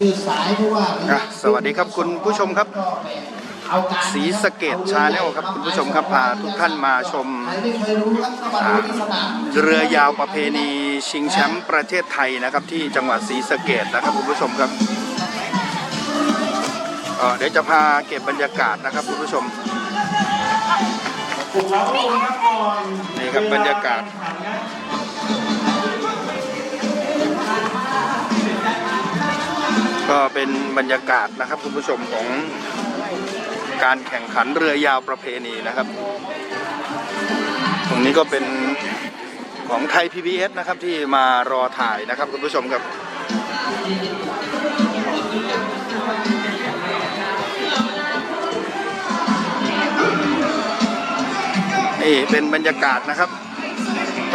คือสายเพราะว่าอะสวัสดีครับคุณผู้ชมครับเอาการศรีสะเกษชาแนลครับคุณผู้ชมครับพาทุกท่านมาชมใครไม่เคยรู้ครับก็มาดูที่สนามเรือยาวประเพณีชิงแชมป์ประเทศไทยนะครับ ที่จังหวัดศรีสะเกษนะครับคุณผู้ชมครับเอ่อเดี๋ยวจะพาเก็บบรรยากาศนะครับคุณผู้ชมปลุกเขาลงครับก่อนนี่ครับบรรยากาศ เป็นบรรยากาศนะครับคุณผู้ชมของการแข่งขันเรือยาวประเพณีนะครับ ตรงนี้ก็เป็นของไทย PBS นะครับที่มารอถ่ายนะครับคุณผู้ชมครับนี่เป็นบรรยากาศนะครับ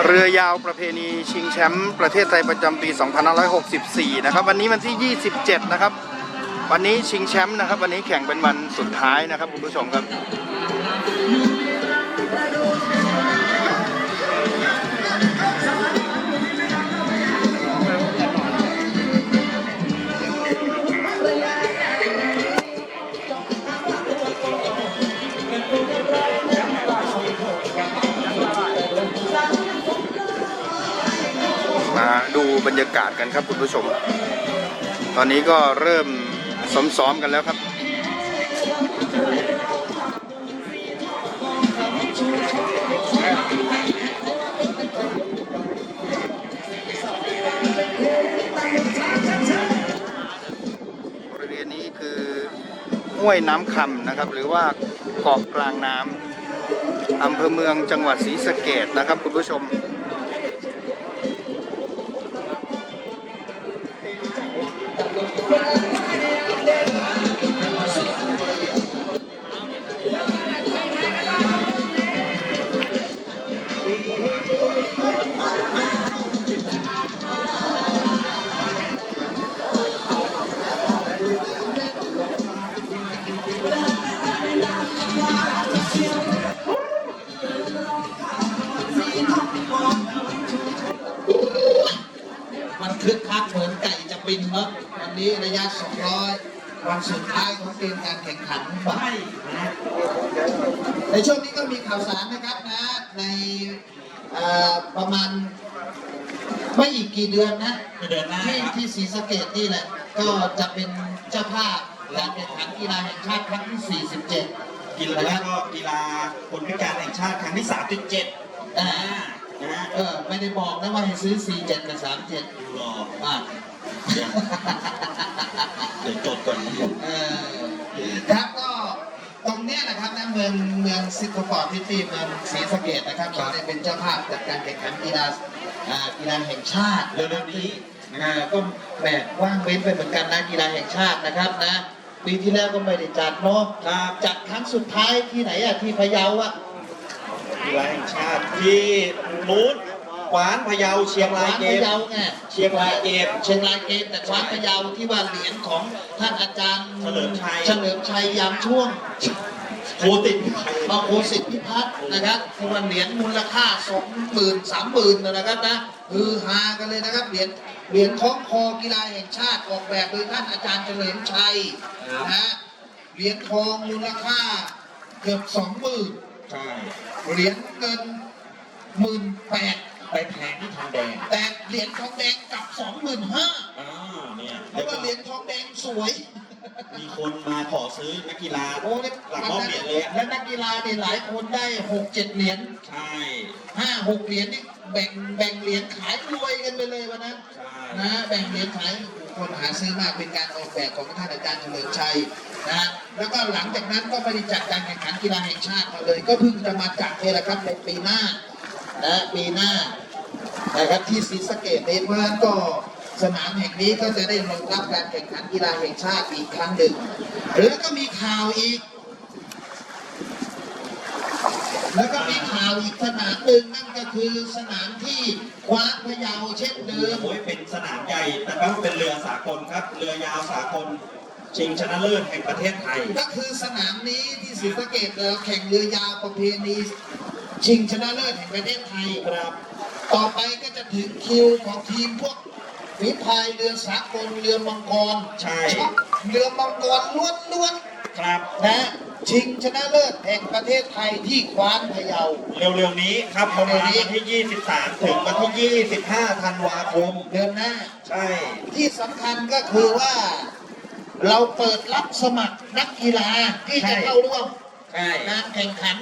เรือยาวประเพณีชิงแชมป์ประเทศไทยประจำปี 2564 นะครับ วันนี้วันที่ 27 นะครับ วันนี้ชิงแชมป์นะครับ วันนี้แข่งเป็นวันสุดท้ายนะครับคุณผู้ชมครับ ดูบรรยากาศกันครับคุณผู้ชม ตอนนี้ก็เริ่มซ้อมๆกันแล้วครับบริเวณนี้คือห้วยน้ำคำนะครับ หรือว่าเกาะกลางน้ำอำเภอเมืองจังหวัดศรีสะเกดนะครับคุณผู้ชม นนี้ระยะ 200 วันสุดท้ายของเกมการแข่งขันบ่ายนะในช่วงนี้ก็มีข่าวสารนะครับนะในเอ่อประมาณไม่อีกกี่เดือนนะเดินหน้าที่ครับที่ศรีสะเกดนี่แหละ ก็จะเป็นเจ้าภาพการแข่งขันกีฬาแห่งชาติครั้งที่ 47 กีฬาก็กีฬาคนพิการแห่งชาติครั้งที่ 3.7อ่านะฮะเออไม่ได้บอกนะว่าให้ซื้อ 47 กับ 37ดูรออ่า เดี๋ยวเดี๋ยวจดก่อนเออครับก็ตรงเนี้ยนะครับนะเมืองเมืองซิสปอร์ตซิตี้เมืองศรีสะเกดนะครับเราได้เป็นเจ้าภาพจัดการแข่งขันกีฬาอ่ากีฬาแห่งชาติเร็วๆนี้อ่าก็แหมว่างเว้นไปเหมือนกันนะกีฬาแห่งชาตินะครับนะปีที่แล้วก็ไม่ได้จัดเนาะครับจัดครั้งสุดท้ายที่ไหนอะที่พะเยาอะกีฬาแห่งชาติที่นู้น กวานพะเยาเชียงรายเกพะมเยาไงเชียงรายเกมเชียงรายเกมแต่คว้านพะเยาที่ว่าเหรียญของท่านอาจารย์เฉลิมชัย เฉลิมชัยยามช่วง โคติดมาโคสิทธิพิพัฒน์นะครับที่ว่าเหรียญมูลค่าสองหมื่นสามหมื่นนะครับนะฮือฮากันเลยนะครับเหรียญเหรียญคล้องคอกีฬาแห่งชาติออกแบบโดยท่านอาจารย์เฉลิมชัยนะฮะเหรียญทองมูลค่าเกือบสองหมื่นใช่ เหรียญเงินหมื่นแปด ไปแพงที่ทองแดงแต่เหรียญทองแดงกลับสองหมื่นห้าอ่าเนี่ยเพราะว่าเหรียญทองแดงสวย มีคนมาขอซื้อนักกีฬาโอ้เนี่ยหลังรอบเหรียญเลยอะและนักกีฬาเนี่ยหลายคนได้หกเจ็ดเหรียญใช่ ห้าหกเหรียญนี่แบ่งแบ่งเหรียญขายรวยกันไปเลยวันนั้นใช่ นะแบ่งเหรียญขายคนหาซื้อมากเป็นการออกแบบของท่านอาจารย์เฉลิมชัยนะแล้วก็หลังจากนั้นก็ไม่ได้จัดการแข่งขันกีฬาแห่งชาติมาเลย ก็เพิ่งจะมาจัดนี่แหละครับในปีหน้า นะปีหน้า นะครับที่ศรีสะเกดเองเพราะฉะนั้นก็สนามแห่งนี้ก็จะได้รองรับการแข่งขันกีฬาแห่งชาติอีกครั้งหนึ่งแล้วก็มีข่าวอีก แล้วก็มีข่าวอีกสนามหนึ่งนั่นก็คือสนามที่คว้านพะเยาเช่นเดิมโอ้ยเป็นสนามใหญ่แต่ว่าเป็นเรือสากลครับ เรือยาวสากลชิงชนะเลิศแห่งประเทศไทย ก็คือสนามนี้ที่ศรีสะเกดเราแข่งเรือยาวประเพณีชิงชนะเลิศแห่งประเทศไทยครับ ต่อไปก็จะถึงคิวของทีมพวกฝีพายเรือสากลเรือมังกรใช่เรือมังกรล้วนครับๆนะชิงชนะเลิศแห่งประเทศไทยที่คว้านพะเยา เร็วๆนี้ครับประมาณวันที่ 23 ถึงวันที่ 25 ธันวาคม เดือนหน้า ใช่ ที่สำคัญก็คือว่า เราเปิดรับสมัครนักกีฬาที่จะเข้าร่วมใช่การแข่งขัน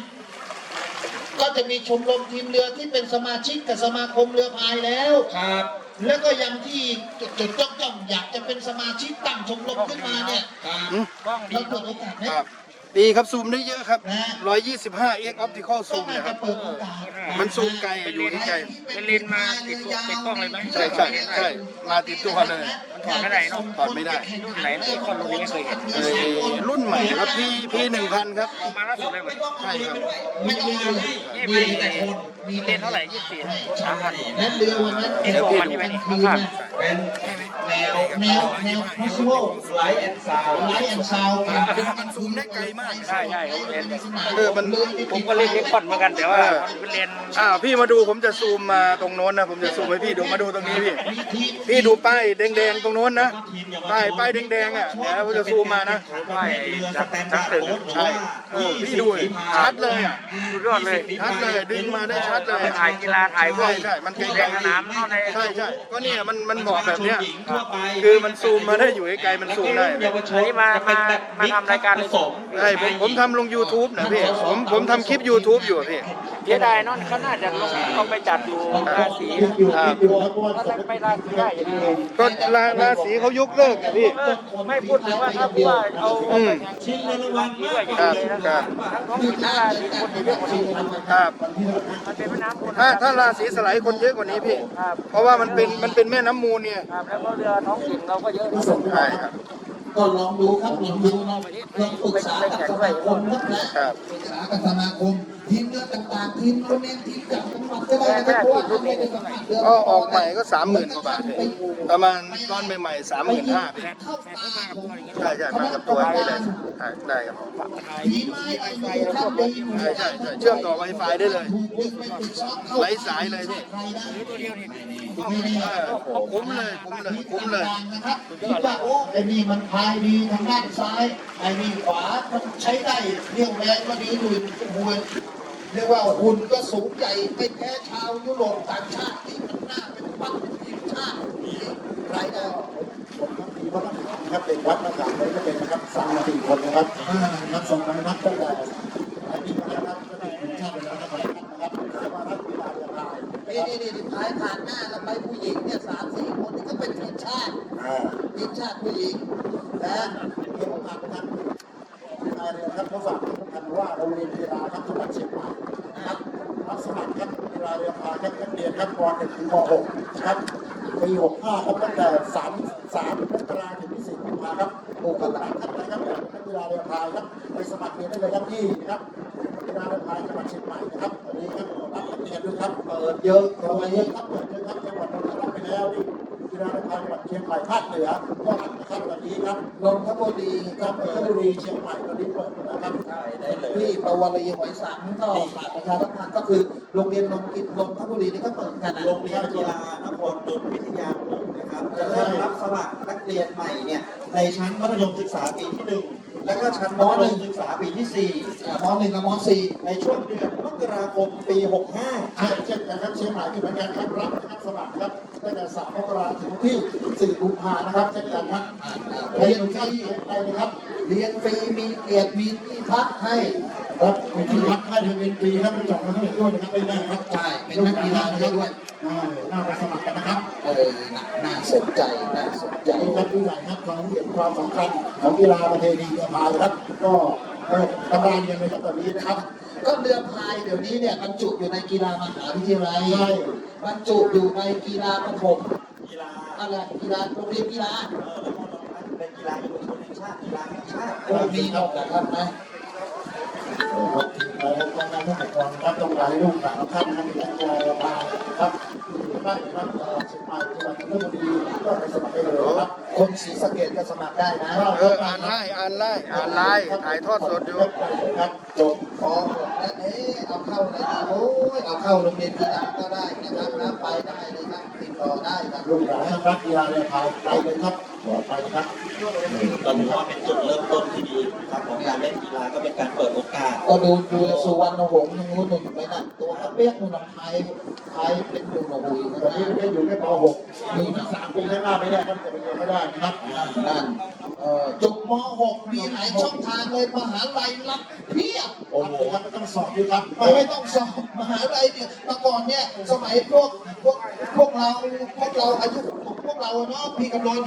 ก็จะมีชมรมทีมเรือที่เป็นสมาชิกกับสมาคมเรือพายแล้ว ครับ แล้วก็ยังที่จุดจุดจ้องจ้องๆอยากจะเป็นสมาชิกตั้งชมรมขึ้นมาเนี่ยครับ เราเปิดโอกาสไหม ครับ ดีครับซูมได้เยอะครับนะ125 x optical ก็ zoom น่านะคจะรับเปิดโอกาสมันซูมไกลอะอยู่ที่ไกลเป็นเลนส์มาติดตัวติดกล้องเลยไหมใช่ใช่ใช่มาติดตัวเลยถอดไม่ได้เนอะถอดไม่ได้รุ่นไหนไม่คนรุ่นนี้ไม่เคยเห็นเอ่อรุ่นใหม่ครับพี่พี่หนึ่งพันครับออกมาล่าสุดเลยเหมือนใช่ครับไม่ต้องเอายี่สิบแต่มีเลนส์เท่าไหร่ยี่สิบสี่สามพันและเรือวันนั้นเดี๋ยวพี่ดูคืนนะเป็นแนว แนวแนว possible ไลท์แอนด์ซาวไลท์แอนด์ซาวมันซูมได้ไกลมากใช่ใช่ผมเห็นเออมันผมก็เล่นเล็กคอนเหมือนกันแต่ว่าเป็นเลนอ่าพี่มาดูผมจะซูมมาตรงโน้นนะผมจะซูมให้พี่ดูมาดูตรงนี้พี่พี่ดูป้ายแดงๆตรงโน้นนะป้ายป้ายแดงๆอะเดี๋ยวผมจะซูมมานะไม่เรือสแตนดาร์ดโค้ดหรือใช่พี่ดูชัดเลยอะสุดยอดเลยชัดเลยดึงมาได้ชัดเลยถ่ายกีฬาถ่ายพวใช่กใช่มันแดงสนามเข้าในใช่ใช่ก็เนี่ยมันมันเหมาะแบบเนี้ยไปคือมันซูมมาได้อยู่ไกลๆมันซูมได้ เยาวชอันนนี้มาจะเป็นแบบมาทำรายการ ผสมใช่ผมผมทำลง YouTube นะพี่ผมผมทำคลิป YouTube อยู่อะพี่ เสียดายเนอะเขาน่าจะลงเอาไปจัดอยู่ราศีครับ ถ้าไปราศีได้อย่างนี้ก็ราราศีเขายกเลิกอะพี่ เออไม่พูดถึงว่าถ้าว่าเอาอืมชิงเงินรางวัลมากกครัว่าบครับทั้งท้องถิ่นทั้งราศีคนเยอะกว่านี้ครับมันเป็นแม่น้ำมูลถ้าถ้าราศีสไลด์คนเยอะกว่านี้พี่ ครับเพราะว่ามันเป็นมันเป็นแม่น้ำมูลเนี่ย ครับแล้วก็เรือท้องถิ่นเราก็เยอะใช่ครับ ก็ลองดูครับลองดูลองปรึกษากับสมาคมครับนะครับปรึกษากับสมาคมทีมเรือต่างๆทีมโรงเรียนทีมจากจังหวัดก็ได้นะครับเพราะว่าทำให้เป็นสมัครเรือก็ออกใหม่ก็สามหมื่นกว่าบาทพี่ประมาณตอนใหม่ๆสามหมื่นห้าพี่เข้าตาของใช่ใช่มากับตัวนี้เลยใช่ได้ครับผีไม้ไอ้นี่ท่านดีใช่ใช่ใช่เชื่อมต่อ Wi-Fi ได้เลยถูกดึงไปปิดช็อคเข้าไร้สายเลยพี่ใครได้เออคุ้มเลยคุ้มเลยคุ้มเลยต่างๆนะครับคิดว่าโอ้ไอ้นี่มันพายดีทางด้านซ้ายไอ้นี่ขวามันใช้ได้เรี่ยวแรงก็ดีดูมวยเรียกว่าหุ่นก็สูงใหญ่ไม่แพ้ชาวยุโรปต่างชาติที่มันหน้าเป็นปั้นทีมชาติรายได้ผมทั้งทีมก็ต้องนะครับเป็นวัดมาจากเลยก็เป็นนะครับสามสี่คนนะครับนักส่งไปนักตั้งแต่ไอ้นี่นะครับก็ได้เป็นชาติเป็นนะครับนะครับแต่ว่านักกีฬาเรือพายนี่นี่นี่พายผ่านหน้าแล้วไปผู้หญิงเนี่ยสามสี่คนนี่ก็เป็นทีมชาติ อ่า ทีม ชาติผู้หญิงนะเดี๋ยวผมพาไปทำกีฬาเรือครับเขาฝากกันว่าโรงเรียนกีฬาครับจังหวัดเชียงใหม่นะครับรับสมัครครับกีฬาเรือพายครับนักเรียนครับป .1 ถึงม .6 นะครับปี65ครับตั้งแต่3 3มกราถึงที่4กุมภาครับโอ้ก็หลายท่านนะครับอยากเป็นนักกีฬาเรือพายครับไปสมัครเรียนได้เลยครับที่นะครับกีฬาเรือพายจังหวัดเชียงใหม่นะครับวันนี้ครับรับนักเรียนด้วยครับเปิดเยอะเปิดเยอะครับเปิดเยอะครับจังหวัดนนทบุรีรับไปแล้วนี่ กีฬาเรือพายจังหวัดเชียงใหม่ภาคเหนือก็รับนะครับวันนี้ครับนนทบุรีครับนนทบุรีเชียงใหม่วันนี้เปิดนะครับได้เลยที่ปวารหอยสังก็ฝากประชาสัมพันธ์ก็คือโรงเรียนนนทินนทบุรีนี่ก็เปิดกันนะโรงเรียนกีฬานครนนท์วิทยาคมนะครับจะเริ่มรับสมัครนักเรียนใหม่เนี่ยในชั้นมัธยมศึกษาปีที่หนึ่งและก็ชั้นมหนึ่งศึกษาปีที่สี่มหนึ่งกับมสี่ในช่วงเดือนมกราคมปี 65อ่าเช่นกันครับเชียงใหม่ที่เหมือนกันครับรับนะครับสมัครครับ ตั้งแต่3มกราถึงที่ 4 กุมภานะครับเช่นกันครับเรียนฟที่รีไปนะครับ เรียนฟรีมีเกียรติมีที่พักให้ครับมีที่พักค่าเดือนเป็นปีครับมีจองมาทั้งหมดด้วยนะครับไม่ได้ครับใช่เป็นนักกีฬาได้ด้วยอ่าน่าไปสมัครกันนะครับเออน่าน่าสนใจน่าสนใจใหญ่ครับผู้ใหญ่ครับความเห็นความสำคัญของกีฬาประเพณีเรือพายครับ ก็เปิดตำราเรียนเลยครับตอนนี้นะครับ ก็เรือพายเดี๋ยวนี้เนี่ยบรรจุอยู่ในกีฬามหาวิทยาลัยใช่บรรจุอยู่ในกีฬาประถมกีฬาอะไรกีฬาโรงเรียนกีฬาเออแล้วก็เป็นกีฬาเยาวชนแห่งชาติกีฬาแห่งชาติโอ้มีหมดนะครับนะครับเราต้องการผู้ปกครองครับต้องการให้ลูกหลานท่านนั้นมีนักกีฬาเรือพายครับ อยู่บ้านครับเอ่อเชียงใหม่จังหวัดนนทบุรีก็ไปสมัครได้เลยครับคนศรีสะเกดก็สมัครได้นะเอออ่านไล่อ่านไล่อ่านไล่ถ่ายทอดสดอยู่ครับจบพอหมดแล้วเอ๊ะเอาเข้าไหนดีโอ้ยเอาเข้าโรงเรียนกีฬาก็ได้นะครับนะไปได้เลยครับทีมต่อได้ครับลูกหลานนักกีฬาเรือพายไปเลยครับ ปลอดภัยนะครับก็ถือว่าเป็นจุดเริ่มต้นที่ดีครับของการเล่นกีฬาก็เป็นการเปิดโอกาส ก็ดูดูสุวรรณหงษ์ทางนู้นหนึ่งไปนั่นตัวกระเปียกนู่นนะไทยไทยเป็นดูหนุ่ยนะตอนนี้ไม่ได้อยู่แค่ป .6 มีสามปีข้างหน้าไม่ได้ครับจะไปเรียนไม่ได้นะครับนั่นเอ่อจบม .6 มีหลายช่องทางเลยมหาลัยรับเพียบโอ้โหครับไม่ต้องสอบด้วยครับไม่ไม่ต้องสอบมหาลัยเนี่ยเมื่อก่อนเนี่ยสมัยพวกพวกพวกเราพวกเราอายุพวกเราเนาะพี่กำลน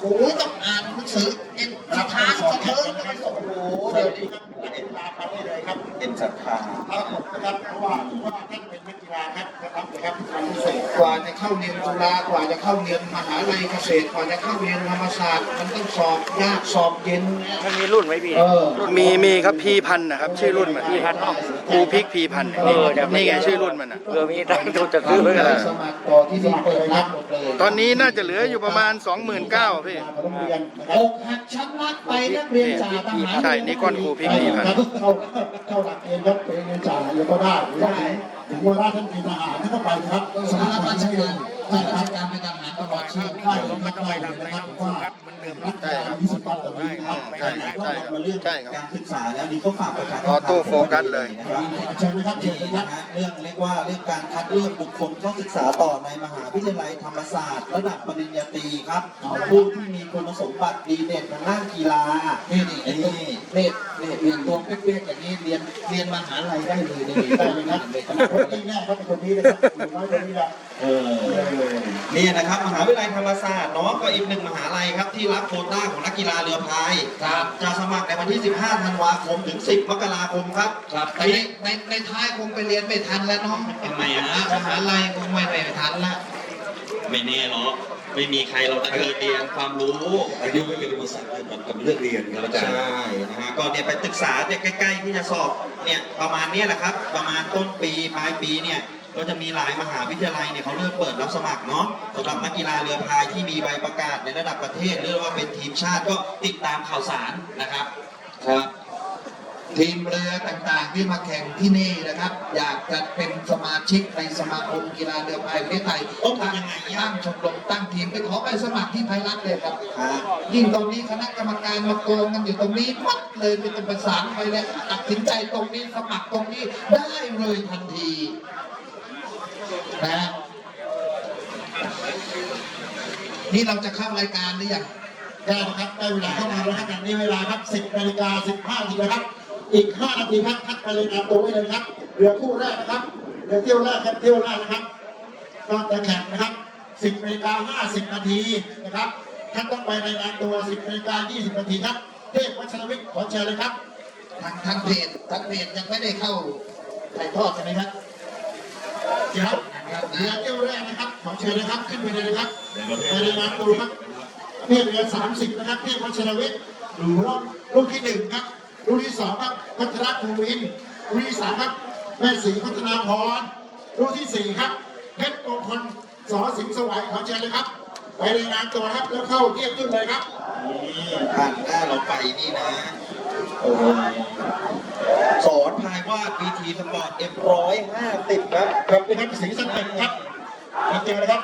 โอ้ต้องอ่านหนังสือเอ็นสถานสะเทินโอ้โหเดี๋เดี๋ยวนี้นะครับเล่นกีฬาไปได้เลยครับเป็นศรัทธาทั้งหมนะครับเพราะว่าเพราะว่าท่านเป็นนักกีฬาครับนะครับนะครับการพิเศษกว่าจะเข้าเรียนจุฬากว่าจะเข้าเรียนมหาลัยเกษตรกว่าจะเข้าเรียนธรรมศาสตร์มันต้องสอบยากสอบเย็นเนี่ยมันมีรุ่นไหมพี่เออมีมีครับพี่พันนะครับ ชื่อรุ่นมันพีพันธุ์เนอะ ครูพริกพีพันธุ์นี่นี่ไงชื่อรุ่นมันอะเผื่อมีตังค์ทุนจะซื้อเลยไปนะ สมัครต่อที่นี่เปิดรับหมดเลยตอนนี้น่าจะเหลืออยู่ประมาณ 29,000พี่ของโรงเรียนนะคอรับกหักช้ำรักไปนักเรียนจ่าทหารใช่นี่ก้อนครูพริกพีพันครัธุ์บเข้าเข้าหลักเกณฑ์ครับเป็นเรียนจ่ายแล้วก็ได้หรือว่า ถึงเวลาท่านเป็นทหารท่านก็ไปนะครับสารราชการข้าราชการเป็นทหารตลอดชีวิตได้ผมก็ได้เลยนะครับว่ารักษาวิศวกรรมแบบนี้ครับใช่ครับใช่ครับมาเรื่องใช่ครับการศึกษาแล้วนี่ก็ฝากประชาชนออโต้โฟกัสเลยนะครับเชิญนะครับเชิญนี่นะคนะรับฮะเรื่องเรียกว่าเรื่องการคัดเลือกบุคคลเข้าศึกษาต่อในมหาวิทยาลัยธรรมศาสตร์ ระดับปริญญาตรีครับผู้ที่มีคุณสมบัติดีเด่นทางด้านกีฬานี่นี่นี่นี่นี่นี่เรียนตัวเป๊ะๆอย่างนี้เรียนเรียนมหาลัยได้เลยนี่ได้เลยครับคนที่แน่เขาเป็นคนนี้นะครับอยู่น้อยคนนี้แหละเออ นี่นะครับมหาวิทยาลัยธรรมศาสตร์เนาะก็อีกหนึ่งมหาลัยครับที่รับโควต้าของนักกีฬาเรือพายครับจะสมัครในวันที่ 15 ธันวาคมถึง 10 มกราคมครับครับ แต่ในในในท้ายคงไปเรียนไม่ทันแล้วเน้องทำไมอะมหาลัยคงไม่ไม่ทันละไม่แน่หรอก ไม่มีใครเราเกิดเรียนความรู้อายุไม่เป็นอุปสรรคเลยกับเรื่องเรียนครับอาจารย์ใช่นะฮะก็เนี่ยไปศึกษาเนี่ยใกล้ๆที่จะสอบเนี่ยประมาณเนี้ยแหละครับ ประมาณต้นปีปลายปีเนี่ยก็จะมีหลายมหาวิทยาลัยเนี่ยเขาเริ่มเปิดรับสมัครเนาะสำหรับนักกีฬาเรือพายที่มีใบประกาศในระดับประเทศเรียกว่าเป็นทีมชาติก็ติดตามข่าวสารนะครับครับ ทีมเรือต่างๆที่มาแข่งที่นี่นะครับ อยากจะเป็นสมาชิกในสมาคมกีฬาเรือพายประเทศไทยต้องทำยังไงอะตั้งชมรมตั้งทีมไปขอไปสมัครที่ไทยรัฐเลยครับครับ ยิ่งตรงนี้คณะกรรมการมาโกงกันอยู่ตรงนี้มัดเลยไม่ต้องประสานไปเลยตัดสินใจตรงนี้สมัครตรงนี้ได้เลยทันทีนะนี่เราจะเข้ารายการหรือยังได้นะครับได้เวลาเข้ามาแล้วครับอันนี้เวลาครับ 10นาฬิกา15นาทีนะครับ อีก5นาทีครับทักไปเลยนามตัวไว้เลยครับเรือคู่แรกนะครับเรือเที่ยวแรกครับเที่ยวแรกนะครับก็จะแข่งนะครับ 10นาฬิกา50 นาทีนะครับท่านต้องไปรายงานตัว 10นาฬิกา20 นาทีครับเทพวัชรวิทย์ขอเชิญเลยครับทางทางเพจทางเพจยังไม่ได้เข้าถ่ายทอดใช่ไหมครับครับเรือเที่ยวแรกนะครับขอเชิญนะครับขึ้นไปเลยนะครับไปรายงานตัวครับเที่ยวเรือ 30 นะครับเทพวัชรวิทย์หรือรอบรุ่นที่หนึ่งครับ รุ่นที่สองครับพัชรภูวินรุ่นที่สามครับแม่ศรีพัฒนาพรรุ่นที่สี่ครับเพชรมงคลสอสิงห์สวัยขอเชิญเลยครับ ไปรายงานตัวครับแล้วเข้าเทียบขึ้นเลยครับนี่ผ่านหน้าเราไปนี่นะโอ้โหสอนพายวาดวีทีสปอร์ตเอ็มร้อยห้าสิบครับครับนี่ครับสีสเต็ปครับมาเจอนะครับ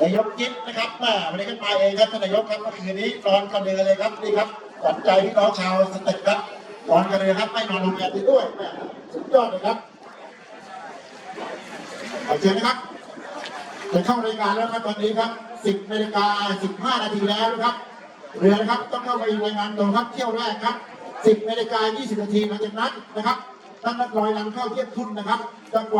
นายกจิ๊บนะครับแม่วันนี้ก็มาเองครับท่านนายกครับเมื่อคืนนี้นอนกันเรือเลยครับนี่ครับขวัญใจพี่น้องชาวสเต็ปครับ นอนกันเลยครับ ไม่นอนโรงแรมอีด้วยแม่สุดยอดเลยครับเอเชิญนะครับจะเข้ารายการแล้วครับตอนนี้ครับ 10นาฬิกา15 นาทีแล้วนะครับ เรือนะครับต้องเข้าไปรายงานตัวครับเที่ยวแรกครับ 10นาฬิกา20 นาทีหลังจากนั้นนะครับตั้งนักลอยลำเข้าเทียบทุนนะครับจังหวะ